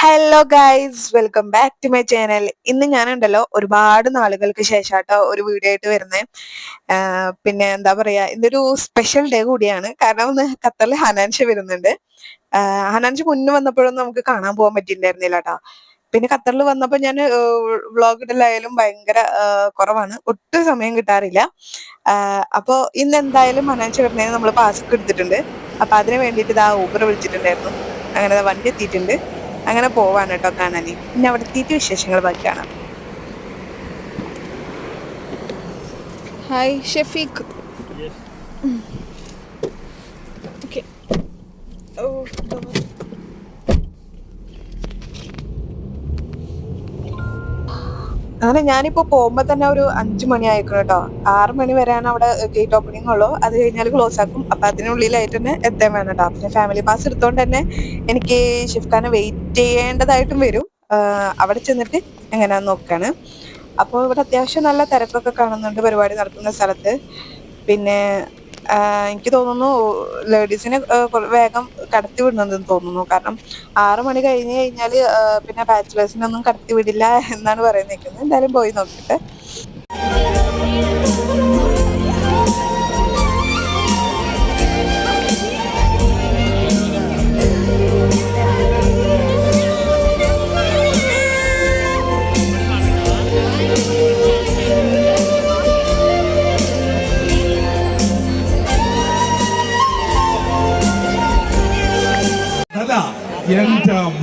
Hello guys welcome back to my channel ഇന്ന് ഞാനുണ്ടല്ലോ ഒരുപാട് നാളുകൾക്ക് ശേഷാട്ടോ ഒരു വീഡിയോ ആയിട്ട് വരുന്നത് പിന്നെ എന്താ പറയാ ഇന്നൊരു സ്പെഷ്യൽ ഡേ കൂടിയാണ്. കാരണം ഇന്ന് ഖത്തറിൽ ഹനാൻഷ വരുന്നുണ്ട്. ഹനാൻഷ മുന്നേ വന്നപ്പോഴൊന്നും നമുക്ക് കാണാൻ പോകാൻ പറ്റിയിട്ടുണ്ടായിരുന്നില്ല കേട്ടോ പിന്നെ ഖത്തറിൽ വന്നപ്പോൾ ഞാൻ വ്ളോഗ് ഇടലായാലും ഭയങ്കര കുറവാണ്. ഒട്ടും സമയം കിട്ടാറില്ല. അപ്പോ ഇന്ന് എന്തായാലും ഹനാൻഷ വരുന്നതിന് നമ്മൾ പാസ്സൊക്കെ എടുത്തിട്ടുണ്ട്. അപ്പൊ അതിന് വേണ്ടിയിട്ട് ഇതാ ഊബർ വിളിച്ചിട്ടുണ്ടായിരുന്നു. അങ്ങനെ വണ്ടി എത്തിയിട്ടുണ്ട്. അങ്ങനെ പോവാണ് കേട്ടോ കാണാൻ പിന്നെ അവിടെ എത്തിയിട്ട് വിശേഷങ്ങൾ ബാക്കി കാണാം. ഹായ് ഷെഫീഖ് അങ്ങനെ ഞാനിപ്പോ പോകുമ്പോ തന്നെ ഒരു അഞ്ചു മണി ആയിക്കണം കേട്ടോ. ആറ് മണി വരെയാണ് അവിടെ ഗേറ്റ് ഓപ്പണിംഗ് ഉള്ളൂ. അത് കഴിഞ്ഞാൽ ക്ലോസ് ആക്കും. അപ്പൊ അതിനുള്ളിലായിട്ട് തന്നെ എത്താൻ വേണം കേട്ടോ. പിന്നെ ഫാമിലി പാസ് എടുത്തോണ്ട് തന്നെ എനിക്ക് ഷിഫ്ഖാനെ വെയിറ്റ് ചെയ്യേണ്ടതായിട്ടും വരും. അവിടെ ചെന്നിട്ട് എങ്ങനെയാന്ന് നോക്കാണ്. അപ്പോൾ ഇവിടെ അത്യാവശ്യം നല്ല തിരക്കൊക്കെ കാണുന്നുണ്ട്. പരിപാടി നടക്കുന്ന സ്ഥലത്ത്. പിന്നെ എനിക്ക് തോന്നുന്നു ലേഡീസിനെ വേഗം കടത്തി വിടുന്നതെന്ന് തോന്നുന്നു. കാരണം ആറു മണി കഴിഞ്ഞു കഴിഞ്ഞാൽ പിന്നെ ബാച്ചിലേഴ്സിനൊന്നും കടത്തി വിടില്ല എന്നാണ് പറയുന്നത് എന്തായാലും പോയി നോക്കട്ടെ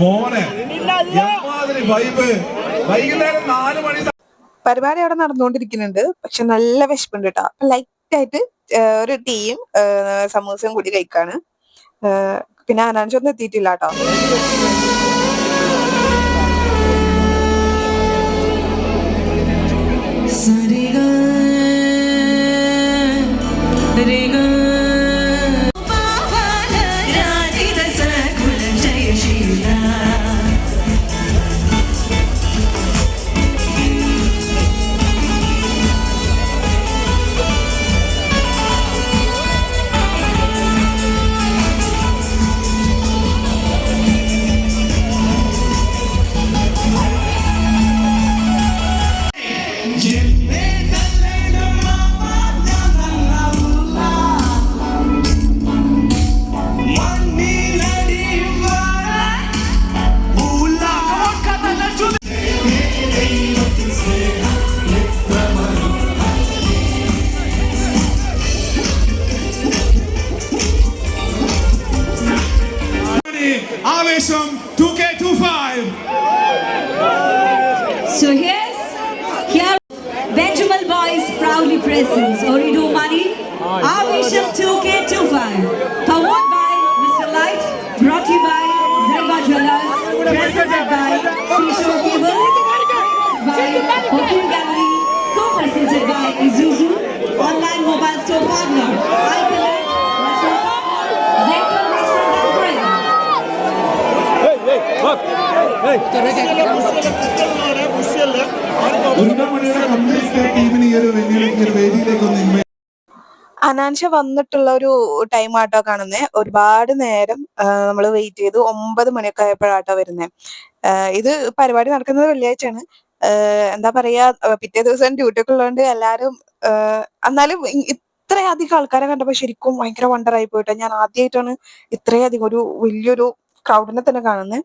മോനെ എമ്മാതിരി വൈബ് വൈകുന്നേരം നാല് മണി പരിപാടി അവിടെ നടന്നുകൊണ്ടിരിക്കുന്നുണ്ട്. പക്ഷെ നല്ല വിശപ്പുണ്ട് കേട്ടോ അപ്പൊ ലൈറ്റ് ആയിട്ട് ഒരു ടീയും സമൂസയും കൂടി കഴിക്കാണ്. പിന്നെ അനാൻഷൊന്നും എത്തിയിട്ടില്ല കേട്ടോ ఆవేశం 2K25. So here's here Benjamin Boys proudly presents Orido Mani? Avesham 2K25 powered by Mr. Light. Brought to you by Zeba Jewelers. Presented by ഒരു വേദിയിലേക്ക് ഒന്ന് അനാൻഷ വന്നിട്ടുള്ള ഒരു ടൈം ആട്ടോ കാണുന്നേ. ഒരുപാട് നേരം നമ്മൾ വെയിറ്റ് ചെയ്തു. ഒമ്പത് മണിയൊക്കെ ആയപ്പോഴാട്ടോ വരുന്നത് ഇത് പരിപാടി നടക്കുന്നത് വെള്ളിയാഴ്ചയാണ്. എന്താ പറയാ പിറ്റേ ദിവസം ഡ്യൂട്ടി ഒക്കെ ഉള്ളതുകൊണ്ട് എല്ലാരും എന്നാലും ഇത്രയധികം ആൾക്കാരെ കണ്ടപ്പോ ശരിക്കും ഭയങ്കര വണ്ടറായി പോയിട്ടോ. ഞാൻ ആദ്യമായിട്ടാണ് ഇത്രയധികം ഒരു വലിയൊരു ക്രൗഡിനെ തന്നെ കാണുന്നത്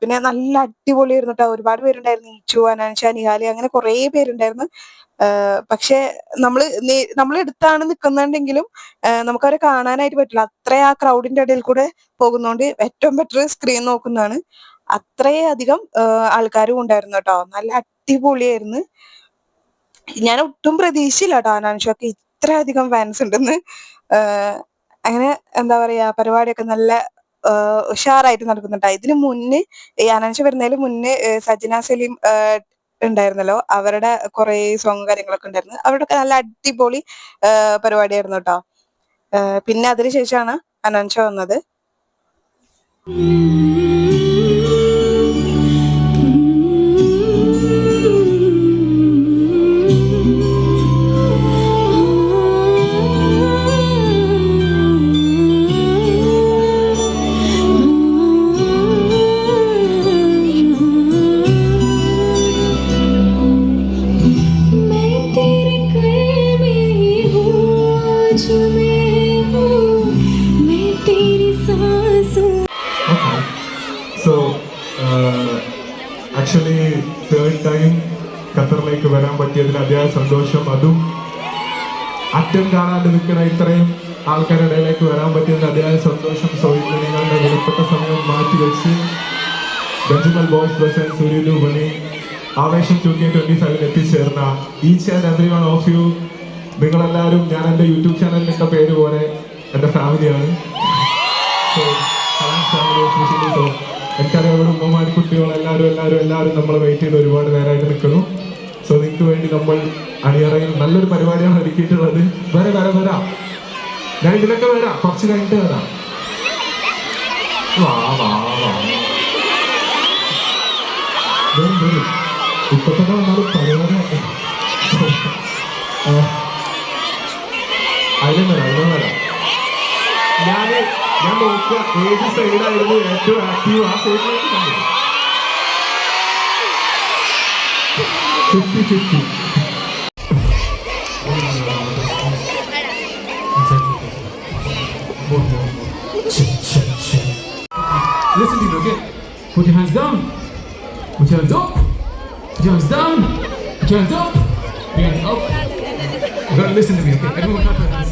പിന്നെ നല്ല അടിപൊളിയായിരുന്നു കേട്ടോ ഒരുപാട് പേരുണ്ടായിരുന്നു. ഈച്ചു അനാൻഷ നിഹാലി അങ്ങനെ കുറേ പേരുണ്ടായിരുന്നു. പക്ഷെ നമ്മൾ നമ്മൾ എടുത്താണ് നിൽക്കുന്നുണ്ടെങ്കിലും നമുക്കവരെ കാണാനായിട്ട് പറ്റില്ല. അത്ര ആ ക്രൗഡിന്റെ ഇടയിൽ കൂടെ പോകുന്നോണ്ട് ഏറ്റവും ബെറ്റർ സ്ക്രീൻ നോക്കുന്നതാണ്. അത്രയധികം ആൾക്കാരും ഉണ്ടായിരുന്നു കേട്ടോ. നല്ല അടിപൊളിയായിരുന്നു. ഞാൻ ഒട്ടും പ്രതീക്ഷയില്ല കേട്ടോ അനാൻഷൊക്കെ ഇത്രയധികം ഫാൻസ് ഉണ്ടെന്ന്. അങ്ങനെ എന്താ പറയാ പരിപാടിയൊക്കെ നല്ല ഉഷാറായിട്ട് നടക്കുന്നുണ്ട്. ഇതിനു മുന്നേ ഈ അനൻഷ വരുന്നതിന് മുന്നേ സജന സലീം ഉണ്ടായിരുന്നല്ലോ. അവരുടെ കുറെ സോങ് കാര്യങ്ങളൊക്കെ ഉണ്ടായിരുന്നു. അവരുടെയൊക്കെ നല്ല അടിപൊളി പരിപാടിയായിരുന്നു കേട്ടോ. പിന്നെ അതിനുശേഷമാണ് അനൻഷ വന്നത്. പറ്റിയതിൽ അതിയായ സന്തോഷം അതും അറ്റം കാണാണ്ട് നിൽക്കുന്ന ഇത്രയും ആൾക്കാരുടെ ഇടയിലേക്ക് വരാൻ പറ്റിയതിൽ അതിയായ സന്തോഷം സോ ഇന്ന് നിങ്ങളുടെ വിലപ്പെട്ട സമയം മാറ്റി വെച്ച് ബെഞ്ചമൽ ബോയ്സ് പ്രസന്റ് സുരീലു ബണി ആവേശം ടു കെ ട്വന്റി ഫൈവിൽ എത്തിച്ചേർന്ന each and every one of you നിങ്ങളെല്ലാവരും ഞാൻ എന്റെ യൂട്യൂബ് ചാനലിലിട്ട പേര് പോലെ എന്റെ ഫാമിലിയാണ് എനിക്കറിയാവുന്ന ഇവിടെ ഉമ്മമാർ കുട്ടികൾ എല്ലാവരും എല്ലാവരും എല്ലാവരും നമ്മൾ വെയിറ്റ് ചെയ്ത് ഒരുപാട് നേരമായിട്ട് നിൽക്കുന്നു. സോ നിങ്ങൾക്ക് വേണ്ടി നമ്മൾ അണിയറയിൽ നല്ലൊരു പരിപാടിയാണ് ഒരുക്കിയിട്ടുള്ളത്. വരെ വരെ വരാം. ഞാൻ ഇതിലൊക്കെ വരാം. കുറച്ച് കഴിഞ്ഞിട്ട് വരാം. വാ വാ വാ. ഇപ്പൊ തന്നെ വന്നാലും പരിപാടി അതിലും വരാം അതിലും വരാം. ഞാൻ ഞാൻ നോക്കുക ഏത് സൈഡായിരുന്നു ഏറ്റവും ആക്റ്റീവ് ആ സൈഡിലേക്ക് കണ്ടു fifty fifty Listen to me, okay? Put your hands down. Put your hands up. Put your hands down. Put your hands up. Put your hands up. You gotta listen to me, okay? Everyone clap your hands.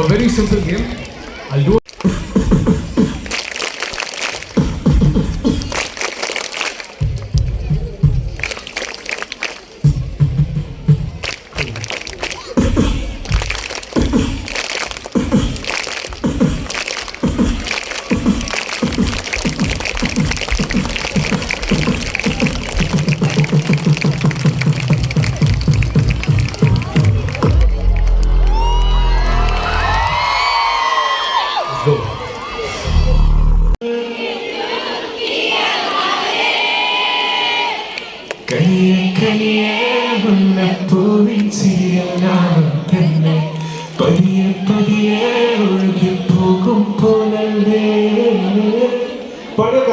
A very simple game. I'll do പാടുക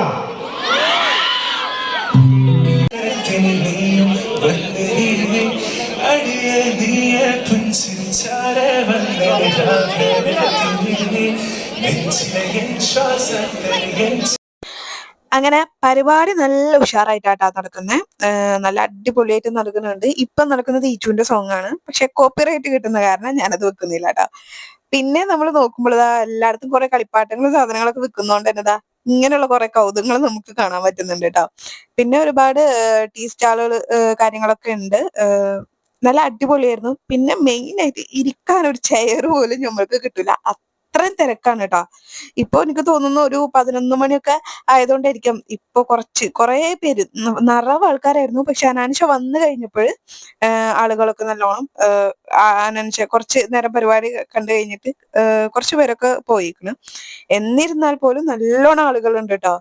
അങ്ങനെ പരിപാടി നല്ല ഉഷാറായിട്ടാട്ടാ നടക്കുന്നത് നല്ല അടിപൊളിയായിട്ട് നടക്കുന്നുണ്ട്. ഇപ്പം നടക്കുന്നത് ഈച്ചുവിന്റെ സോങ് ആണ്. പക്ഷെ കോപ്പിറൈറ്റ് കിട്ടുന്ന കാരണം ഞാനത് വെക്കുന്നില്ല കേട്ടോ പിന്നെ നമ്മൾ നോക്കുമ്പോൾ ഇതാ എല്ലായിടത്തും കുറെ കളിപ്പാട്ടങ്ങളും സാധനങ്ങളൊക്കെ വിൽക്കുന്നോണ്ട് തന്നെ ഇങ്ങനെയുള്ള കുറെ കൗതുകങ്ങൾ നമുക്ക് കാണാൻ പറ്റുന്നുണ്ട് കേട്ടോ പിന്നെ ഒരുപാട് ടീ സ്റ്റാളുകൾ കാര്യങ്ങളൊക്കെ ഉണ്ട്. നല്ല അടിപൊളിയായിരുന്നു. പിന്നെ മെയിൻ ആയിട്ട് ഇരിക്കാൻ ഒരു ചെയർ പോലും നമ്മൾക്ക് കിട്ടില്ല അത്രയും തിരക്കാണ് കേട്ടോ ഇപ്പൊ എനിക്ക് തോന്നുന്നു ഒരു പതിനൊന്ന് മണിയൊക്കെ ആയതുകൊണ്ടായിരിക്കും. ഇപ്പൊ കുറച്ച് കുറെ പേര് നിറവ് ആൾക്കാരായിരുന്നു. പക്ഷെ അനാൻഷ വന്നു കഴിഞ്ഞപ്പോൾ ആളുകളൊക്കെ നല്ലോണം അനാനുഷ കുറച്ച് നേരം പരിപാടി കണ്ടു കഴിഞ്ഞിട്ട് കുറച്ച് പേരൊക്കെ പോയിക്കണം. എന്നിരുന്നാൽ പോലും നല്ലോണം ആളുകളുണ്ട് കേട്ടോ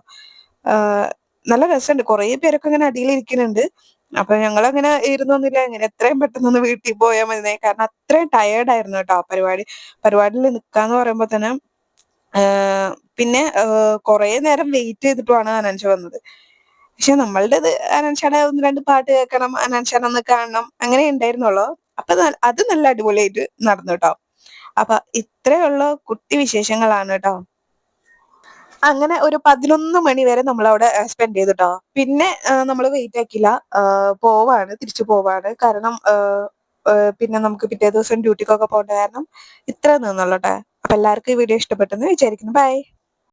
നല്ല രസമുണ്ട്. കുറെ പേരൊക്കെ ഇങ്ങനെ അടിയിൽ ഇരിക്കുന്നുണ്ട് അപ്പൊ ഞങ്ങൾ അങ്ങനെ ഇരുന്നൊന്നുമില്ല. ഇങ്ങനെ എത്രയും പെട്ടെന്ന് വീട്ടിൽ പോയാൽ മതി കാരണം അത്രയും ടയേർഡ് ആയിരുന്നു കേട്ടോ ആ പരിപാടി. പരിപാടിയിൽ നിൽക്കാന്ന് പറയുമ്പോ തന്നെ പിന്നെ കുറെ നേരം വെയിറ്റ് ചെയ്തിട്ടുമാണ് അനൻഷ വന്നത്. പക്ഷെ നമ്മളുടേത് അനൻഷയുടെ ഒന്ന് രണ്ട് പാട്ട് കേൾക്കണം അനാൻഷനെ ഒന്ന് കാണണം അങ്ങനെ ഉണ്ടായിരുന്നുള്ളൂ. അപ്പൊ അത് നല്ല അടിപൊളിയായിട്ട് നടന്നു കേട്ടോ. അപ്പൊ ഇത്രയുള്ള കുട്ടി വിശേഷങ്ങളാണ് കേട്ടോ. അങ്ങനെ ഒരു പതിനൊന്ന് മണി വരെ നമ്മൾ അവിടെ സ്പെൻഡ് ചെയ്തിട്ടോ. പിന്നെ നമ്മൾ വെയിറ്റ് ആക്കില്ല. പോവാണ് തിരിച്ചു പോവാണ്. കാരണം പിന്നെ നമുക്ക് പിറ്റേ ദിവസം ഡ്യൂട്ടിക്കൊക്കെ പോകേണ്ട കാരണം ഇത്ര നിന്നുള്ളൂ കേട്ടോ അപ്പൊ എല്ലാവർക്കും ഈ വീഡിയോ ഇഷ്ടപ്പെട്ടെന്ന് വിചാരിക്കുന്നു. ബൈ